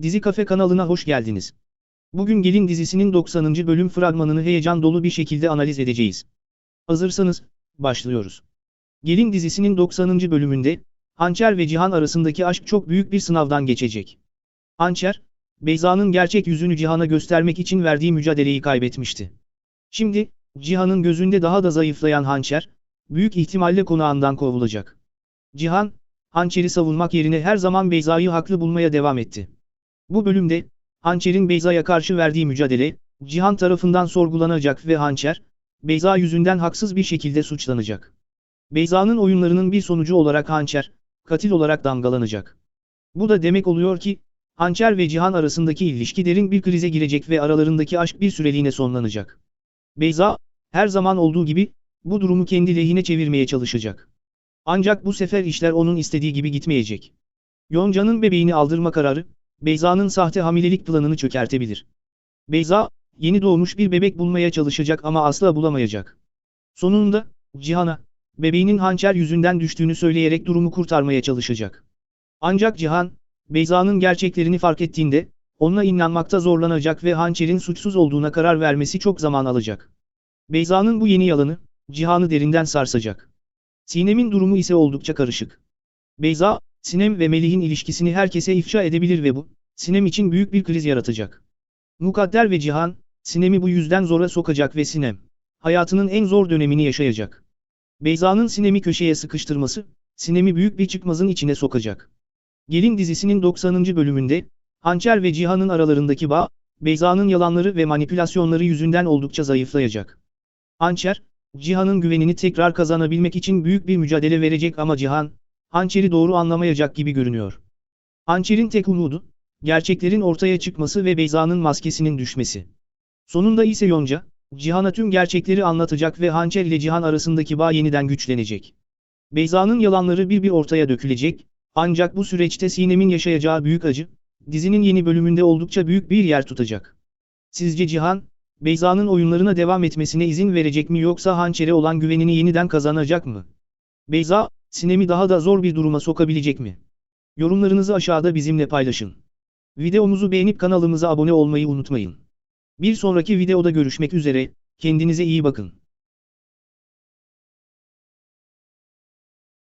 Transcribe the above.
Dizi Kafe kanalına hoş geldiniz. Bugün Gelin dizisinin 90. bölüm fragmanını heyecan dolu bir şekilde analiz edeceğiz. Hazırsanız, başlıyoruz. Gelin dizisinin 90. bölümünde, Hançer ve Cihan arasındaki aşk çok büyük bir sınavdan geçecek. Hançer, Beyza'nın gerçek yüzünü Cihan'a göstermek için verdiği mücadeleyi kaybetmişti. Şimdi, Cihan'ın gözünde daha da zayıflayan Hançer, büyük ihtimalle konağından kovulacak. Cihan, Hançer'i savunmak yerine her zaman Beyza'yı haklı bulmaya devam etti. Bu bölümde, Hançer'in Beyza'ya karşı verdiği mücadele, Cihan tarafından sorgulanacak ve Hançer, Beyza yüzünden haksız bir şekilde suçlanacak. Beyza'nın oyunlarının bir sonucu olarak Hançer, katil olarak damgalanacak. Bu da demek oluyor ki, Hançer ve Cihan arasındaki ilişki derin bir krize girecek ve aralarındaki aşk bir süreliğine sonlanacak. Beyza, her zaman olduğu gibi, bu durumu kendi lehine çevirmeye çalışacak. Ancak bu sefer işler onun istediği gibi gitmeyecek. Yonca'nın bebeğini aldırma kararı, Beyza'nın sahte hamilelik planını çökertebilir. Beyza, yeni doğmuş bir bebek bulmaya çalışacak ama asla bulamayacak. Sonunda, Cihan'a, bebeğinin hançer yüzünden düştüğünü söyleyerek durumu kurtarmaya çalışacak. Ancak Cihan, Beyza'nın gerçeklerini fark ettiğinde, ona inanmakta zorlanacak ve hançerin suçsuz olduğuna karar vermesi çok zaman alacak. Beyza'nın bu yeni yalanı, Cihan'ı derinden sarsacak. Sinem'in durumu ise oldukça karışık. Beyza, Sinem ve Melih'in ilişkisini herkese ifşa edebilir ve bu, Sinem için büyük bir kriz yaratacak. Mukadder ve Cihan, Sinem'i bu yüzden zora sokacak ve Sinem, hayatının en zor dönemini yaşayacak. Beyza'nın Sinem'i köşeye sıkıştırması, Sinem'i büyük bir çıkmazın içine sokacak. Gelin dizisinin 90. bölümünde, Hançer ve Cihan'ın aralarındaki bağ, Beyza'nın yalanları ve manipülasyonları yüzünden oldukça zayıflayacak. Hançer, Cihan'ın güvenini tekrar kazanabilmek için büyük bir mücadele verecek ama Cihan, Hançer'i doğru anlamayacak gibi görünüyor. Hançer'in tek umudu, gerçeklerin ortaya çıkması ve Beyza'nın maskesinin düşmesi. Sonunda ise Yonca, Cihan'a tüm gerçekleri anlatacak ve Hançer ile Cihan arasındaki bağ yeniden güçlenecek. Beyza'nın yalanları bir bir ortaya dökülecek, ancak bu süreçte Sinem'in yaşayacağı büyük acı, dizinin yeni bölümünde oldukça büyük bir yer tutacak. Sizce Cihan, Beyza'nın oyunlarına devam etmesine izin verecek mi yoksa Hançer'e olan güvenini yeniden kazanacak mı? Beyza, Sinem'i daha da zor bir duruma sokabilecek mi? Yorumlarınızı aşağıda bizimle paylaşın. Videomuzu beğenip kanalımıza abone olmayı unutmayın. Bir sonraki videoda görüşmek üzere, kendinize iyi bakın.